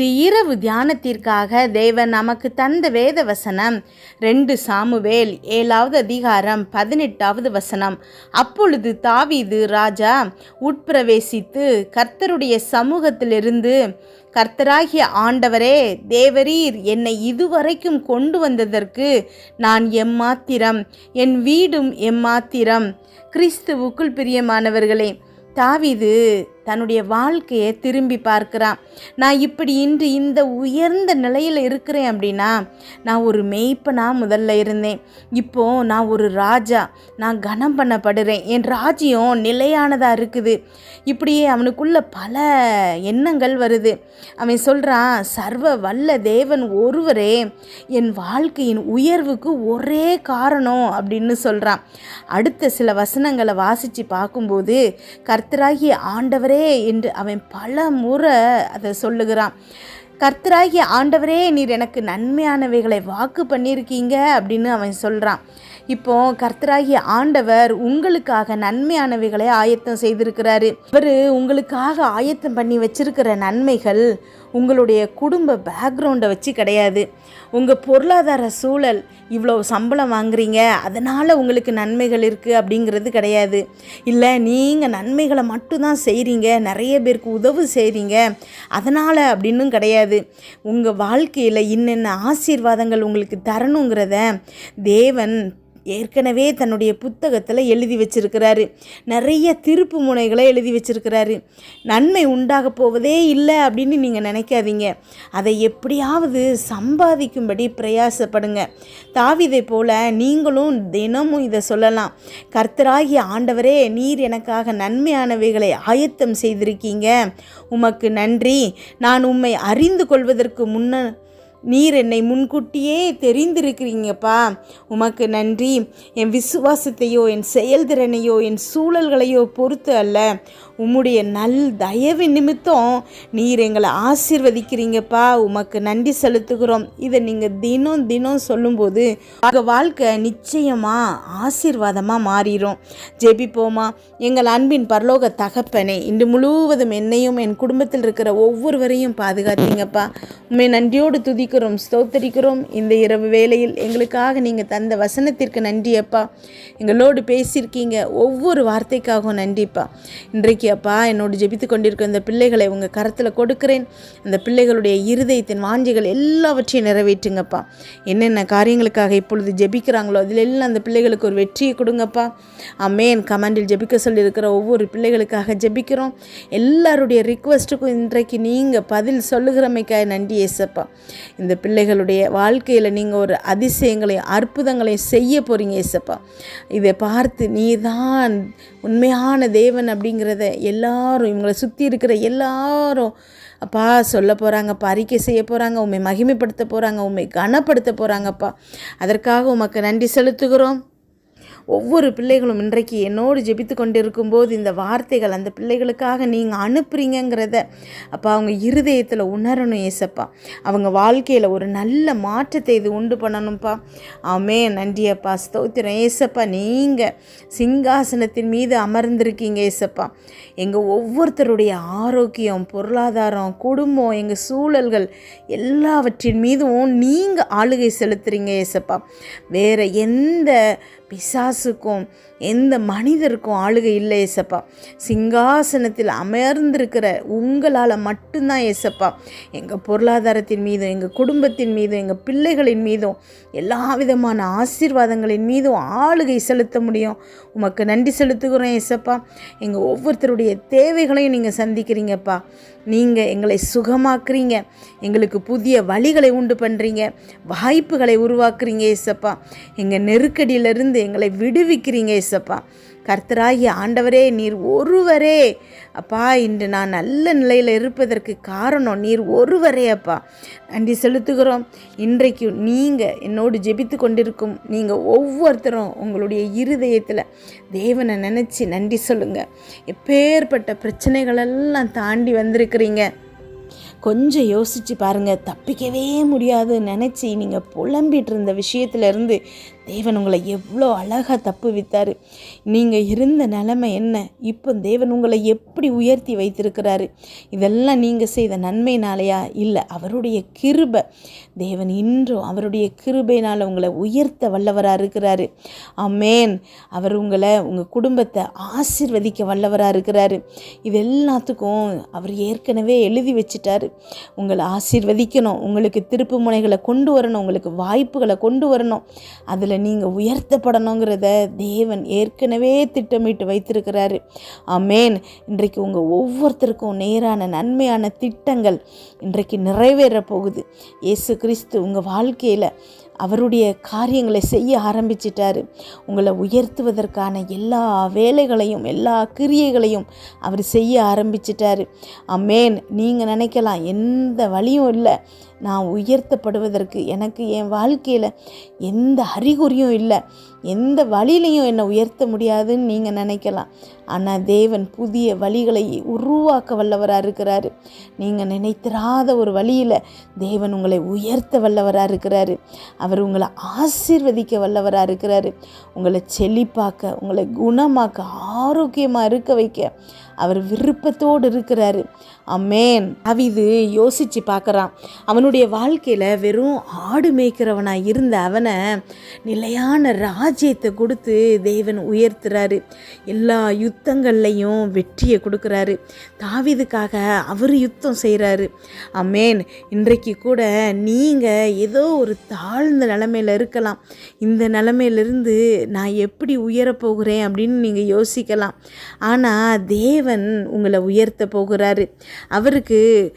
இன்று இரவு தியானத்திற்காக தேவன் நமக்கு தந்த வேத வசனம் ரெண்டு சாமுவேல் ஏழாவது அதிகாரம் பதினெட்டாவது வசனம். அப்பொழுது தாவீது ராஜா உட்பிரவேசித்து கர்த்தருடைய சமூகத்திலிருந்து கர்த்தராகிய ஆண்டவரே தேவரீர் என்னை இதுவரைக்கும் கொண்டு வந்ததற்கு நான் எம்மாத்திரம் என் வீடும் எம்மாத்திரம். கிறிஸ்துவுக்குள் பிரியமானவர்களே தாவிது தன்னுடைய வாழ்க்கையை திரும்பி பார்க்குறான். நான் இப்படி இன்று இந்த உயர்ந்த நிலையில் இருக்கிறேன் அப்படின்னா நான் ஒரு மெய்ப்பனாக முதல்ல இருந்தேன். இப்போ நான் ஒரு ராஜா நான் கனம் பண்ணப்படுறேன். என் ராஜ்யம் நிலையானதாக இருக்குது. இப்படியே அவனுக்குள்ள பல எண்ணங்கள் வருது. அவன் சொல்கிறான் சர்வ வல்ல தேவன் ஒருவரே என் வாழ்க்கையின் உயர்வுக்கு ஒரே காரணம் அப்படின்னு சொல்கிறான் அடுத்த சில வசனங்களை வாசித்து பார்க்கும்போது கர்த்தராகிய ஆண்டவர் என்று அவன் பல முறை அதை சொல்லுகிறான். கர்த்தராகிய ஆண்டவரே நீர் எனக்கு நன்மையானவைகளை வாக்கு பண்ணியிருக்கீங்க அப்படின்னு அவன் சொல்கிறான் இப்போ கர்த்தராகிய ஆண்டவர் உங்களுக்காக நன்மையானவைகளை ஆயத்தம் செய்திருக்கிறாரு. இவர் உங்களுக்காக ஆயத்தம் பண்ணி வச்சிருக்கிற நன்மைகள் உங்களுடைய குடும்ப பேக்ரவுண்டை வச்சு கிடையாது. உங்கள் பொருளாதார சூழல் இவ்வளோ சம்பளம் வாங்குறீங்க அதனால் உங்களுக்கு நன்மைகள் இருக்குது அப்படிங்கிறது கிடையாது. இல்லை நீங்கள் நன்மைகளை மட்டும்தான் செய்கிறீங்க நிறைய பேருக்கு உதவு செய்கிறீங்க அதனால் அப்படின்னும் கிடையாது. உங்கள் வாழ்க்கையில் இன்னென்ன ஆசீர்வாதங்கள் உங்களுக்கு தரணுங்கிறத தேவன் ஏற்கனவே தன்னுடைய புத்தகத்தில் எழுதி வச்சிருக்கிறாரு. நிறைய திருப்பு முனைகளை எழுதி வச்சிருக்கிறாரு. நன்மை உண்டாக போவதே இல்லை அப்படின்னு நீங்கள் நினைக்காதீங்க. அதை எப்படியாவது சம்பாதிக்கும்படி பிரயாசப்படுங்க. தாவிதை போல நீங்களும் தினமும் இதை சொல்லலாம். கர்த்தராகிய ஆண்டவரே நீர் எனக்காக நன்மையானவைகளை ஆயத்தம் செய்திருக்கீங்க. உமக்கு நன்றி. நான் உம்மை அறிந்து கொள்வதற்கு முன்ன நீர் என்னை முன்கூட்டியே தெரிந்திருக்கிறீங்கப்பா. உமக்கு நன்றி. என் விசுவாசத்தையோ என் செயல்திறனையோ என் சூழல்களையோ பொறுத்து அல்ல. உம்முடைய நல் தயவு நிமித்தம் நீர் எங்களை ஆசீர்வதிக்கிறீங்கப்பா. உமக்கு நன்றி செலுத்துகிறோம். இதை நீங்கள் தினம் தினம் சொல்லும்போது உங்கள் வாழ்க்கை நிச்சயமாக ஆசீர்வாதமாக மாறிடும் ஜெபிப்போமா. எங்கள் அன்பின் பரலோக தகப்பனே இன்று முழுவதும் என்னையும் என் குடும்பத்தில் இருக்கிற ஒவ்வொருவரையும் பாதுகாத்தீங்கப்பா. உண்மை நன்றியோடு துதி துதிக்கிறோம் ஸ்தோத்தரிக்கிறோம். இந்த இரவு வேளையில் எங்களுக்காக நீங்கள் தந்த வசனத்திற்கு நன்றி அப்பா. எங்களோடு பேசியிருக்கீங்க ஒவ்வொரு வார்த்தைக்காகவும் நன்றிப்பா இன்றைக்கு அப்பா என்னோடு ஜெபித்து கொண்டிருக்க இந்த பிள்ளைகளை உங்கள் கரத்தில் கொடுக்கிறேன். அந்த பிள்ளைகளுடைய இருதயத்தின் வாஞ்சிகள் எல்லாவற்றையும் நிறைவேற்றுங்கப்பா என்னென்ன காரியங்களுக்காக இப்பொழுது ஜெபிக்கிறாங்களோ அதில் எல்லாம் அந்த பிள்ளைகளுக்கு ஒரு வெற்றியை கொடுங்கப்பா அமேன் கமாண்டில் ஜெபிக்க சொல்லியிருக்கிற ஒவ்வொரு பிள்ளைகளுக்காக ஜெபிக்கிறோம். எல்லாருடைய ரிக்வஸ்ட்டுக்கும் இன்றைக்கு நீங்கள் பதில் சொல்லுகிறமைக்காக நன்றி ஏசப்பா. இந்த பிள்ளைகளுடைய வாழ்க்கையில் நீங்கள் ஒரு அதிசயங்களையும் அற்புதங்களையும் செய்ய போகிறீங்க ஏசப்பா இதை பார்த்து நீ தான் உண்மையான தேவன் அப்படிங்கிறத எல்லாரும் இவங்களை சுற்றி இருக்கிற எல்லாரும் அப்பா சொல்ல போகிறாங்கப்பா அறிக்கை செய்ய போகிறாங்க உண்மை மகிமைப்படுத்த போகிறாங்க உண்மை கனப்படுத்த போகிறாங்கப்பா அதற்காக உமக்கு நன்றி செலுத்துகிறோம். ஒவ்வொரு பிள்ளைகளும் இன்றைக்கு என்னோடு ஜெபித்து கொண்டிருக்கும் போது இந்த வார்த்தைகள் அந்த பிள்ளைகளுக்காக நீங்கள் அனுப்புறீங்கிறத அப்பா அவங்க இருதயத்தில் உணரணும் ஏசப்பா. அவங்க வாழ்க்கையில் ஒரு நல்ல மாற்றத்தை இது உண்டு பண்ணணும்ப்பா. ஆமே நன்றியப்பா ஸ்தோத்திரம். ஏசப்பா நீங்கள் சிங்காசனத்தின் மீது அமர்ந்திருக்கீங்க ஏசப்பா. எங்கள் ஒவ்வொருத்தருடைய ஆரோக்கியம் பொருளாதாரம் குடும்பம் எங்கள் சூழல்கள் எல்லாவற்றின் மீதும் நீங்கள் ஆளுகை செலுத்துறீங்க ஏசப்பா. வேறு எந்த பிசாசுக்கும் எந்த மனிதருக்கும் ஆளுகை இல்லை ஏசப்பா. சிங்காசனத்தில் அமர்ந்திருக்கிற உங்களால் மட்டும்தான் ஏசப்பா. எங்கள் பொருளாதாரத்தின் மீதும் எங்கள் குடும்பத்தின் மீதும் எங்கள் பிள்ளைகளின் மீதும் எல்லா விதமான ஆசீர்வாதங்களின் மீதும் ஆளுகை செலுத்த முடியும். உமக்கு நன்றி செலுத்துகிறோம் ஏசப்பா. எங்கள் ஒவ்வொருத்தருடைய தேவைகளையும் நீங்கள் சந்திக்கிறீங்கப்பா. நீங்கள் எங்களை சுகமாக்குறீங்க. எங்களுக்கு புதிய வழிகளை உண்டு பண்ணுறீங்க வாய்ப்புகளை உருவாக்குறீங்க ஏசப்பா. எங்கள் நெருக்கடியிலிருந்து எங்களை விடுவிக்கிறீங்க இசப்பா. கர்த்தராகிய ஆண்டவரே நீர் ஒருவரே. அப்பா இன்று நான் நல்ல நிலையில் இருப்பதற்கு காரணம் நீர் ஒருவரே அப்பா. நன்றி செலுத்துகிறோம். இன்றைக்கு நீங்கள் என்னோடு ஜெபித்து கொண்டிருக்கும் நீங்கள் ஒவ்வொருத்தரும் உங்களுடைய இருதயத்தில் தேவனை நினச்சி நன்றி சொல்லுங்கள் எப்பேற்பட்ட பிரச்சனைகளெல்லாம் தாண்டி வந்திருக்கிறீங்க. கொஞ்சம் யோசித்து பாருங்கள் தப்பிக்கவே முடியாது. நினச்சி நீங்கள் புலம்பிட்டு இருந்த விஷயத்துலேருந்து தேவன் உங்களை எவ்வளோ அழகாக தப்பு வித்தார். நீங்கள் இருந்த நிலைமை என்ன? இப்போ தேவன் உங்களை எப்படி உயர்த்தி வைத்திருக்கிறாரு? இதெல்லாம் நீங்கள் செய்த நன்மைனாலையா இல்லை அவருடைய கிருபை. தேவன் இன்றும் அவருடைய கிருபைனால் உங்களை உயர்த்த வல்லவராக இருக்கிறாரு. அமேன் அவர் உங்களை உங்கள் குடும்பத்தை ஆசிர்வதிக்க வல்லவராக இருக்கிறாரு. இது எல்லாத்துக்கும் அவர் ஏற்கனவே எழுதி வச்சிட்டாரு. உங்களை ஆசிர்வதிக்கணும். உங்களுக்கு திருப்பு முனைகளை கொண்டு வரணும். உங்களுக்கு வாய்ப்புகளை கொண்டு வரணும். அதில் நீங்கள் உயர்த்தப்படணுங்கிறத தேவன் ஏற்கனவே திட்டமிட்டு வைத்திருக்கிறாரு. ஆமேன். இன்றைக்கு உங்கள் ஒவ்வொருத்தருக்கும் நேரான நன்மையான திட்டங்கள் இன்றைக்கு நிறைவேற போகுது. இயேசு கிறிஸ்து உங்கள் வாழ்க்கையில் அவருடைய காரியங்களை செய்ய ஆரம்பிச்சிட்டாரு. உங்களை உயர்த்துவதற்கான எல்லா வேலைகளையும் எல்லா கிரியைகளையும் அவர் செய்ய ஆரம்பிச்சிட்டாரு. அம்மேன் நீங்கள் நினைக்கலாம் எந்த வழியும் இல்லை. நான் உயர்த்தப்படுவதற்கு எனக்கு என் வாழ்க்கையில் எந்த அறிகுறியும் இல்லை. எந்த வழியிலையும் என்னை உயர்த்த முடியாதுன்னு நீங்கள் நினைக்கலாம். ஆனால் தேவன் புதிய வழிகளை உருவாக்க வல்லவராக இருக்கிறாரு. நீங்கள் நினைத்திராத ஒரு வழியில் தேவன் உங்களை உயர்த்த வல்லவராக இருக்கிறாரு. அவர் உங்களை ஆசீர்வதிக்க வல்லவராக இருக்கிறாரு. உங்களை செழிப்பாக்க உங்களை குணமாக்க ஆரோக்கியமாக இருக்க வைக்க அவர் விருப்பத்தோடு இருக்கிறாரு. அம்மேன் அவிது யோசித்து பார்க்குறான். அவனுடைய வாழ்க்கையில் வெறும் ஆடு மேய்க்கிறவனாக இருந்த அவனை நிலையான ராஜ்யத்தை கொடுத்து தேவன் உயர்த்துறாரு. எல்லா யுத்தங்கள்லையும் வெற்றியை கொடுக்குறாரு. தாவிதுக்காக அவர் யுத்தம் செய்கிறாரு அம்மேன் இன்றைக்கு கூட நீங்கள் ஏதோ ஒரு தாழ்ந்த நிலமையில் இருக்கலாம். இந்த நிலமையிலிருந்து நான் எப்படி உயரப்போகிறேன் அப்படின்னு நீங்கள் யோசிக்கலாம். ஆனால் தேவன் உங்களை உயர்த்த போகிறாரு. அவருக்கு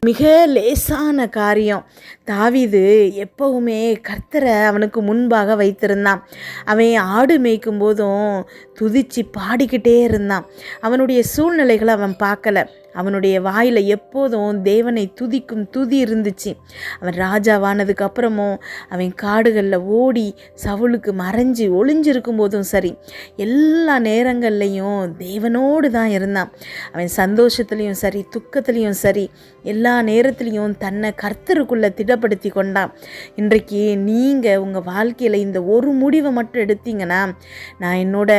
மிக லேசான காரியம். தாவிது எப்பவுமே கர்த்தரை அவனுக்கு முன்பாக வைத்திருந்தான். அவன் ஆடு மேய்க்கும் போதும் துதிச்சு பாடிக்கிட்டே இருந்தான். அவனுடைய சூழ்நிலைகளை அவன் பார்க்கல. அவனுடைய வாயில் எப்போதும் தேவனை துதிக்கும் துதி இருந்துச்சு. அவன் ராஜாவானதுக்கு அப்புறமும் அவன் காடுகளில் ஓடி சவுளுக்கு மறைஞ்சு ஒளிஞ்சிருக்கும் போதும் சரி எல்லா நேரங்கள்லையும் தேவனோடு தான் இருந்தான். அவன் சந்தோஷத்துலேயும் சரி துக்கத்துலேயும் சரி எல்லா நேரத்துலேயும் தன்னை கர்த்தருக்குள்ளே திடப்படுத்தி கொண்டான். இன்றைக்கு நீங்கள் உங்கள் வாழ்க்கையில் இந்த ஒரு முடிவை மட்டும் எடுத்தீங்கன்னா நான் என்னோட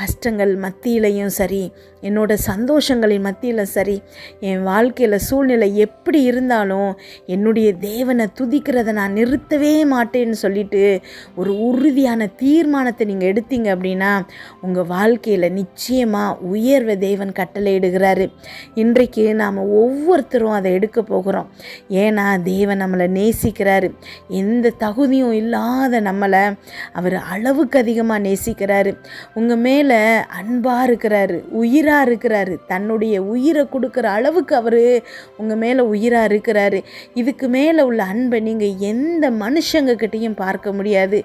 கஷ்டங்கள் மத்தியிலையும் சரி என்னோட சந்தோஷங்களின் மத்தியில் சரி என் வாழ்க்கையில் சூழ்நிலை எப்படி இருந்தாலும் என்னுடைய தேவனை துதிக்கிறத நான் நிறுத்தவே மாட்டேன்னு சொல்லிட்டு ஒரு உறுதியான தீர்மானத்தை நீங்கள் எடுத்தீங்க அப்படின்னா உங்கள் வாழ்க்கையில் நிச்சயமாக உயர்வை தேவன் கட்டளையிடுகிறாரு. இன்றைக்கு நாம் ஒவ்வொருத்தரும் அதை எடுக்க போகிறோம். ஏன்னா தேவன் நம்மளை நேசிக்கிறாரு. எந்த தகுதியும் இல்லாத நம்மளை அவர் அளவுக்கு அதிகமாக நேசிக்கிறாரு. உங்கள் மேலே அன்பாக இருக்கிறாரு. உயிர் உயிராக இருக்கிறாரு. தன்னுடைய உயிரை கொடுக்குற அளவுக்கு அவர் உங்கள் மேலே உயிராக இருக்கிறாரு. இதுக்கு மேலே உள்ள அன்பை நீங்கள் எந்த மனுஷங்கக்கிட்டேயும் பார்க்க முடியாது.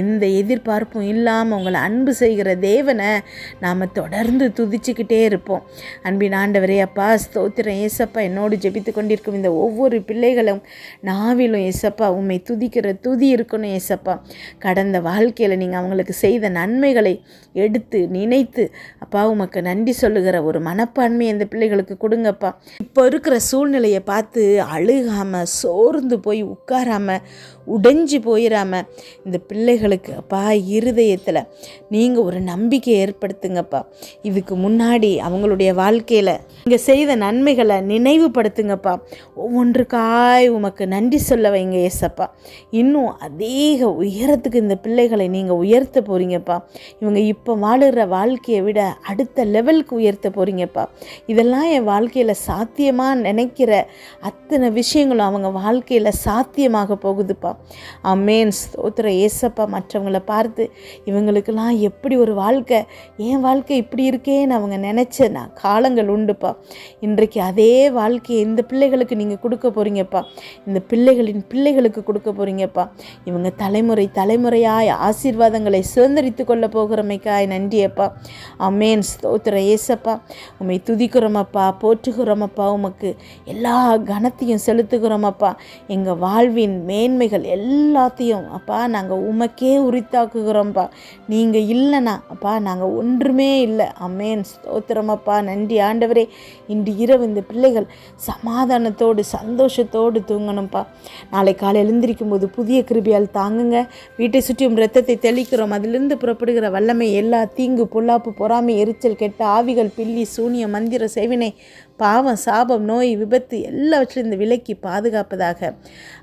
எந்த எதிர்பார்ப்பும் இல்லாமல் உங்களை அன்பு செய்கிற தேவனை நாம் தொடர்ந்து துதிச்சுக்கிட்டே இருப்போம். அன்பின் ஆண்டவரே அப்பா ஸ்தோத்திரம். ஏசப்பா என்னோடு ஜெபித்து கொண்டிருக்கும் இந்த ஒவ்வொரு பிள்ளைகளும் நாவிலும் ஏசப்பா உண்மை துதிக்கிற துதி இருக்கணும் ஏசப்பா. கடந்த வாழ்க்கையில் நீங்கள் அவங்களுக்கு செய்த நன்மைகளை எடுத்து நினைத்து அப்பா உமக்கு நன்றி சொல்லுகிற ஒரு மனப்பான்மை இந்த பிள்ளைகளுக்கு கொடுங்கப்பா. இப்போ இருக்கிற சூழ்நிலையை பார்த்து அழுகாமல் சோர்ந்து போய் உட்காராமல் உடைஞ்சு போயிடாம இந்த பிள்ளைகளுக்கு அப்பா இருதயத்தில் நீங்கள் ஒரு நம்பிக்கை ஏற்படுத்துங்கப்பா. இதுக்கு முன்னாடி அவங்களுடைய வாழ்க்கையில் நீங்கள் செய்த நன்மைகளை நினைவுபடுத்துங்கப்பா. ஒவ்வொன்றுக்காய் உமக்கு நன்றி சொல்ல வைங்க ஏசப்பா இன்னும் அதிக உயரத்துக்கு இந்த பிள்ளைகளை நீங்கள் உயர்த்த போகிறீங்கப்பா இவங்க இப்போ வாழுகிற வாழ்க்கையை விட அடுத்த லெவலுக்கு உயர்த்த போகிறீங்கப்பா இதெல்லாம் என் வாழ்க்கையில் சாத்தியமாக நினைக்கிற அத்தனை விஷயங்களும் அவங்க வாழ்க்கையில் சாத்தியமாக போகுதுப்பா. அம்மேன் ஸ்தோத்திர ஏசப்பா மற்றவங்கள பார்த்து இவங்களுக்கெல்லாம் எப்படி ஒரு வாழ்க்கை? என் வாழ்க்கை இப்படி இருக்கேன்னு அவங்க நினச்ச நான் காலங்கள் உண்டுப்பா. இன்றைக்கு அதே வாழ்க்கையை இந்த பிள்ளைகளுக்கு நீங்கள் கொடுக்க போகிறீங்கப்பா இந்த பிள்ளைகளின் பிள்ளைகளுக்கு கொடுக்க போகிறீங்கப்பா இவங்க தலைமுறை தலைமுறையாய் ஆசீர்வாதங்களை சுதந்திரித்து கொள்ள போகிறமைக்காய் நன்றியப்பா. அம்மேன் ஸ்தோத்திர ஏசப்பா உண்மை துதிக்கிறோமப்பா போற்றுகிறோமப்பா உமக்கு எல்லா கனத்தையும் செலுத்துகிறோமப்பா. எங்கள் வாழ்வின் மேன்மைகள் பிள்ளைகள் எல்லாத்தையும் அப்பா நாங்கள் உமக்கே உரித்தாக்குகிறோம்ப்பா நீங்கள் இல்லைனா அப்பா நாங்கள் ஒன்றுமே இல்லை. அம்மேன். ஸ்தோத்திரமப்பா நன்றி ஆண்டவரே. இன்று இரவு இந்த பிள்ளைகள் சமாதானத்தோடு சந்தோஷத்தோடு தூங்கணும்ப்பா நாளை காலை எழுந்திருக்கும் போது புதிய கிருபியால் தாங்குங்க. வீட்டை சுற்றியும் ரத்தத்தை தெளிக்கிறோம். அதிலிருந்து புறப்படுகிற வல்லமை எல்லா தீங்கு பொல்லாப்பு பொறாமை எரிச்சல் கெட்ட ஆவிகள் பில்லி சூனிய மந்திர சேவினை பாவம் சாபம் நோய் விபத்து எல்லாவற்றிலும் இந்த விலைக்கு பாதுகாப்பதாக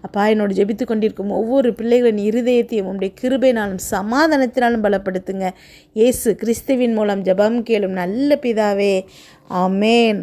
அப்பா என்னோடு ஜெபித்து கொண்டிருக்கும் ஒவ்வொரு பிள்ளைகளின் இருதயத்தையும் உடைய கிருபைனாலும் சமாதானத்தினாலும் பலப்படுத்துங்க. இயேசு கிறிஸ்துவின் மூலம் ஜபம் கேளும் நல்ல பிதாவே. ஆமேன்.